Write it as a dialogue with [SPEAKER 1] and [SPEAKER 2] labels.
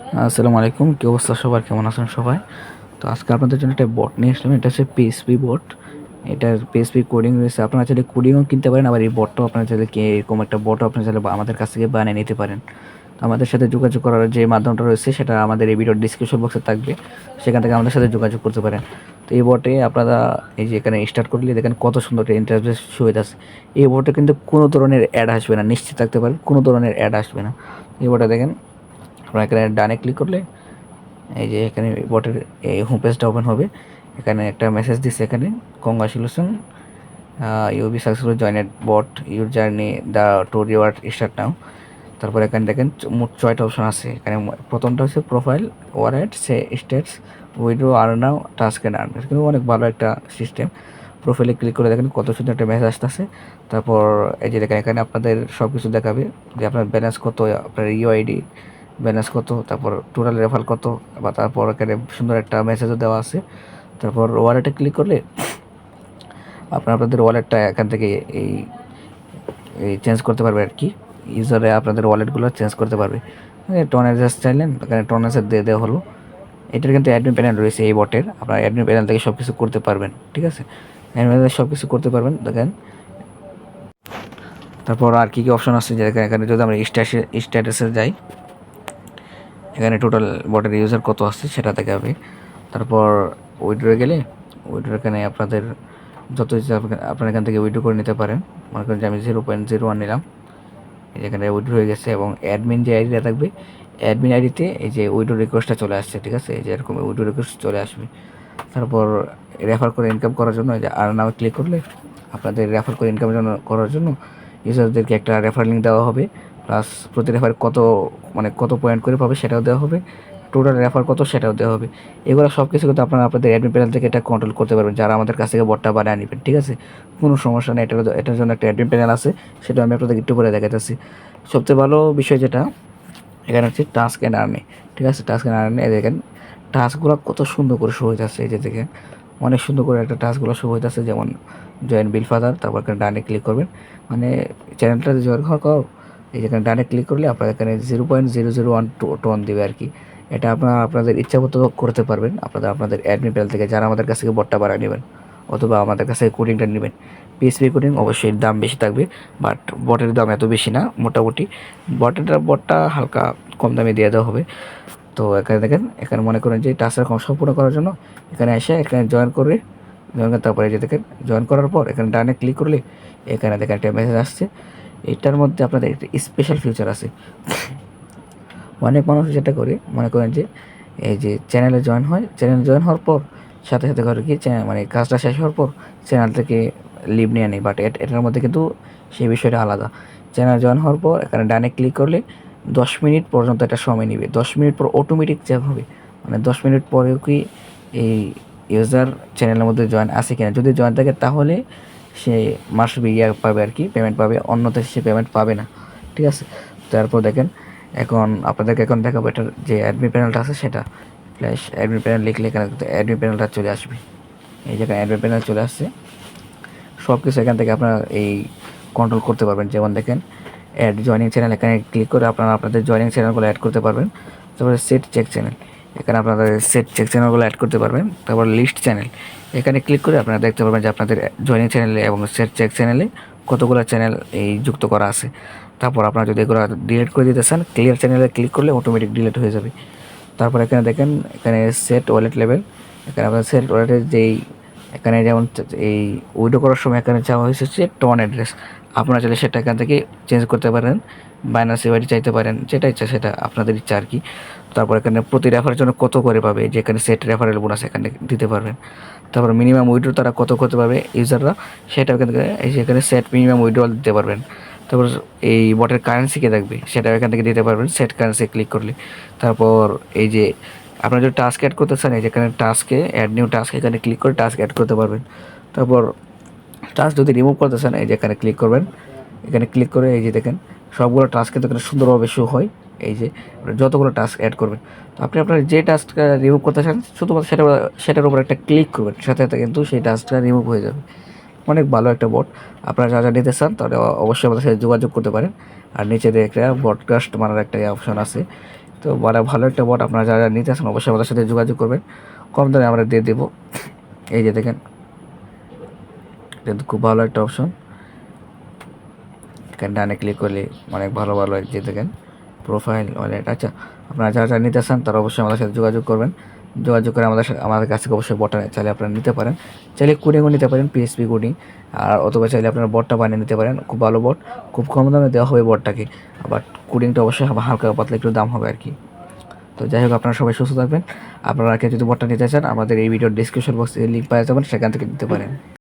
[SPEAKER 1] আসসালামু আলাইকুম, কী অবস্থা সবার? কেমন আছেন সবাই? তো আজকে আপনাদের জন্য একটা বট নিয়ে আসলাম, এটা হচ্ছে পিএসপি বট এটার পিএসপি কোডিং রয়েছে। আপনারা চাইলে কোডিংও কিনতে পারেন, আবার এই বটটাও আপনারা চাইলে এরকম একটা বটও আপনারা চাইলে আমাদের কাছ থেকে বানিয়ে নিতে পারেন। তো আমাদের সাথে যোগাযোগ করার যে মাধ্যমটা রয়েছে, সেটা আমাদের এই ভিডিওর ডিসক্রিপশন বক্সে থাকবে। সেখান থেকে আমাদের সাথে যোগাযোগ করতে পারেন। তো এই বটে আপনারা এই যে এখানে স্টার্ট করলে দেখেন কত সুন্দর একটা ইন্টারফেস সুবিধা আছে এই বটে কিন্তু কোনো ধরনের অ্যাড আসবে না, নিশ্চিত থাকতে পারেন, কোনো ধরনের অ্যাড আসবে না। এই বটে দেখেন আপনারা এখানে ডানে ক্লিক করলে এই যে এখানে বটের এই হোম পেজটা ওপেন হবে। এখানে একটা মেসেজ দিচ্ছে এখানে congratulation you be successful joined but your journey the to reward start now তারপর এখানে দেখেন মোট ছয়টা অপশন আছে। এখানে প্রথমটা হচ্ছে প্রোফাইল ওয়ারেট সে স্টেটস উইড্রো আর নাও টাস্ক অ্যান্ড আর্ন কিন্তু অনেক ভালো একটা সিস্টেম প্রোফাইলে ক্লিক করে দেখেন কত সুন্দর একটা মেসেজ আসতেছে। তারপর এই যে দেখেন এখানে আপনাদের সব কিছু দেখাবে যে আপনার ব্যালেন্স কত, আপনার ইউআইডি ব্যালেন্স কত, তারপর টোটাল রেফার কত, বা তারপর এখানে সুন্দর একটা মেসেজও দেওয়া আছে। তারপর ওয়ালেটে ক্লিক করলে আপনার আপনাদের ওয়ালেটটা এখান থেকে এই এই চেঞ্জ করতে পারবে আর কি। ইউজারে আপনাদের ওয়ালেটগুলো চেঞ্জ করতে পারবে। টনার্জাস চাইলেন, এখানে টনার্জার দিয়ে দেওয়া হলো। এটার কিন্তু অ্যাডমিন প্যানেল রয়েছে এই বটের আপনার অ্যাডমিন প্যানেল থেকে সব কিছু করতে পারবেন, ঠিক আছে? অ্যাডমিন প্যানেল সব কিছু করতে পারবেন, দেখেন। তারপর আর কী কী অপশন আছে যে এখানে যদি আমরা স্ট্যাটাসে স্ট্যাটাসে যাই। এখানে টোটাল বটের ইউজার কত আসছে সেটা দেখাবে তারপর উইড্রো গেলে উইড্রো এখানে আপনাদের যত ইচ্ছা আপনি- আপনারা এখান থেকে উইড্রো করে নিতে পারেন। মনে করেন যে আমি জিরো পয়েন্ট জিরো ওয়ান নিলাম। এখানে উইড্রো হয়ে গেছে এবং অ্যাডমিন যে আইডিটা থাকবে অ্যাডমিন আইডিতে এই যে উইড্রো রিকোয়েস্টটা চলে আসছে, ঠিক আছে? এই যে এরকম উইড্রো রিকোয়েস্ট চলে আসবে। তারপর রেফার করে ইনকাম করার জন্য, এই যে আর নাও ক্লিক করলে, আপনাদের রেফার করে ইনকাম জন্য করার জন্য ইউজারদেরকে একটা রেফার লিঙ্ক দেওয়া হবে। প্লাস প্রতি রেফার কত মানে কত পয়েন্ট করে পাবে সেটাও দেওয়া হবে। টোটাল রেফার কত সেটাও দেওয়া হবে। এগুলো সব কিছু কিন্তু আপনারা আপনাদের অ্যাডমিন প্যানেল থেকে এটা কন্ট্রোল করতে পারবেন। যারা আমাদের কাছ থেকে বটটা বানিয়ে নেবেন, ঠিক আছে? কোনো সমস্যা নেই, এটার এটার জন্য একটা অ্যাডমিন প্যানেল আছে, সেটা আমি আপনাদের একটু পরে দেখাতেছি সবচেয়ে ভালো বিষয় যেটা, এখানে হচ্ছে টাস্ক অ্যান্ড আর্নি ঠিক আছে? টাস্ক অ্যান্ড আর্নি দেখেন টাস্কগুলো কত সুন্দর করে শো হইতেছে, এই যে দেখেন। অনেক সুন্দর করে একটা টাস্কগুলো শো হইতেছে, যেমন জয়েন বিল ফাদার তারপর এখানে ডানে ক্লিক করবেন। মানে চ্যানেলটা জয়েন হওয়ার এই যেখানে ডানে ক্লিক করলে আপনার এখানে zero point zero zero one ton দেবে আর কি। এটা আপনারা আপনাদের ইচ্ছা মতো করতে পারবেন। আপনাদের আপনাদের অ্যাডমিন প্যানেল থেকে যারা আমাদের কাছ থেকে বটটা বাড়া নেবেন অথবা আমাদের কাছে কোডিংটা নেবেন পিএসপি কোডিং অবশ্যই দাম বেশি থাকবে বাট বটের দাম এত বেশি না, মোটামুটি। বটেরটা বটটা হালকা কম দামে দিয়ে দেওয়া হবে। তো এখানে দেখেন, এখানে মনে করেন যে টাস্কটা কম সম্পূর্ণ করার জন্য এখানে এসে এখানে জয়েন করে জয়েন তারপরে যে দেখেন জয়েন করার পর এখানে ডানে ক্লিক করলে এখানে দেখেন একটা মেসেজ আসছে। এটার মধ্যে আপনাদের একটা স্পেশাল ফিউচার আছে। অনেক মানুষ যেটা করে, মনে করেন যে, এই যে চ্যানেলে জয়েন হয় চ্যানেল জয়েন হওয়ার পর, সাথে সাথে করে কি চ্যানেল মানে কাজটা শেষ হওয়ার পর চ্যানেল থেকে লিভ নিয়ে নেই বাট এটার মধ্যে কিন্তু সেই বিষয়টা আলাদা। চ্যানেল জয়েন হওয়ার পর, এখানে ডানে ক্লিক করলে দশ মিনিট পর্যন্ত একটা সময় নেবে। দশ মিনিট পর অটোমেটিক চ্যাপ হবে। মানে দশ মিনিট পরেও কি এই ইউজার চ্যানেলের মধ্যে জয়েন আছে কিনা। যদি জয়েন থাকে তাহলে সে মাসবে ইয়া পাবে আর কি পেমেন্ট পাবে অন্যথায় সে পেমেন্ট পাবে না, ঠিক আছে? তারপর দেখেন, এখন আপনাদেরকে এখন দেখাবো এটার যে অ্যাডমিন প্যানেলটা আছে সেটা ফ্ল্যাশ অ্যাডমিন প্যানেল লিখলে এখানে অ্যাডমিন প্যানেলটা চলে আসবে। এই জায়গায় অ্যাডমিন প্যানেল চলে আসছে। সব কিছু এখান থেকে আপনারা এই কন্ট্রোল করতে পারবেন। যেমন দেখেন অ্যাড জয়নিং চ্যানেল এখানে ক্লিক করে আপনারা আপনাদের জয়নিং চ্যানেলগুলো অ্যাড করতে পারবেন। তারপরে সেট চেক চ্যানেল এখানে আপনাদের সেট চেক চ্যানেলগুলো অ্যাড করতে পারবেন, তারপর লিস্ট চ্যানেল এখানে ক্লিক করে আপনারা দেখতে পারবেন যে আপনাদের জয়নিং চ্যানেলে এবং সেট চেক চ্যানেলে কতগুলো চ্যানেল এই যুক্ত করা আছে। তারপর আপনারা যদি এগুলো ডিলিট করে দিতে চান ক্লিয়ার চ্যানেলে ক্লিক করলে অটোমেটিক ডিলিট হয়ে যাবে। তারপর এখানে দেখেন, এখানে সেট ওয়ালেট লেভেল এখানে আপনার সেট ওয়ালেটের যেই এখানে যেমন এই উইডো করার সময় এখানে চাওয়া হয়েছে টন অ্যাড্রেস আপনারা চাইলে সেটা এখান থেকে চেঞ্জ করতে পারেন, বাইনান্স এবারে চাইতে পারেন, যেটা ইচ্ছা সেটা আপনাদের ইচ্ছা আর কি। তারপর এখানে প্রতি রেফারের জন্য কত করে পাবে, যেখানে সেট রেফারেল বোনাস এখানে দিতে পারবেন। তারপর মিনিমাম উইড্রো তারা কত করতে পারবে ইউজাররা সেটা এখান থেকে এখানে সেট মিনিমাম উইড্রো দিতে পারবেন। তারপর এই বটের কারেন্সি কে থাকবে সেটা এখান থেকে দিতে পারবেন সেট কারেন্সি ক্লিক করলে। তারপর এই যে আপনারা যদি টাস্ক অ্যাড করতে চান, এই যেখানে টাস্কে অ্যাড নিউ টাস্ক এখানে ক্লিক করে টাস্ক অ্যাড করতে পারবেন। তারপর টাস্ক যদি রিমুভ করতে চান, এই যে এখানে ক্লিক করবেন। এখানে ক্লিক করে এই যে দেখেন, সবগুলো টাস্ক কিন্তু এখানে সুন্দরভাবে শো হয়। এই যে যতগুলো টাস্ক অ্যাড করবেন। তো আপনি আপনার যে টাস্কটা রিমুভ করতে চান, শুধুমাত্র সেটা সেটার উপর একটা ক্লিক করবেন। সাথে সাথে কিন্তু সেই টাস্কটা রিমুভ হয়ে যাবে। অনেক ভালো একটা বট আপনারা যা যা নিতে চান, তাহলে অবশ্যই আমাদের সাথে যোগাযোগ করতে পারেন। আর নিচে একটা বডকাস্ট মানার একটা অপশন আছে। তো বড় ভালো একটা বট আপনারা যারা যারা নিতে আসেন অবশ্যই আমাদের সাথে যোগাযোগ করবেন। কম দামে আমরা দিয়ে দেবো। এই যে দেখেন, কিন্তু খুব ভালো একটা অপশন এখানে ডানে ক্লিক করলে অনেক ভালো ভালো যে দেখেন প্রোফাইল ওয়ালেট আচ্ছা আপনারা যারা যারা নিতে চান তারা অবশ্যই আমাদের সাথে যোগাযোগ করবেন। যোগাযোগ করে আমাদের সাথে আমাদের কাছ থেকে অবশ্যই বটটা চাইলে আপনারা নিতে পারেন। চাইলে কোডিংও নিতে পারেন পিএসপি কোডিং আর অথবা চাইলে আপনারা বটটা বানিয়ে নিতে পারেন। খুব ভালো বট খুব কম দামে দেওয়া হবে বটটাকে বাট কোডিংটা অবশ্যই হালকা পাতলা একটু দাম হবে আর কি তো যাই হোক, আপনারা সবাই সুস্থ থাকবেন। আপনারা কেউ যদি বটটা নিতে চান, আমাদের এই ভিডিওর ডিসক্রিপশন বক্সে লিঙ্ক পাওয়া যাবেন সেখান থেকে নিতে পারেন।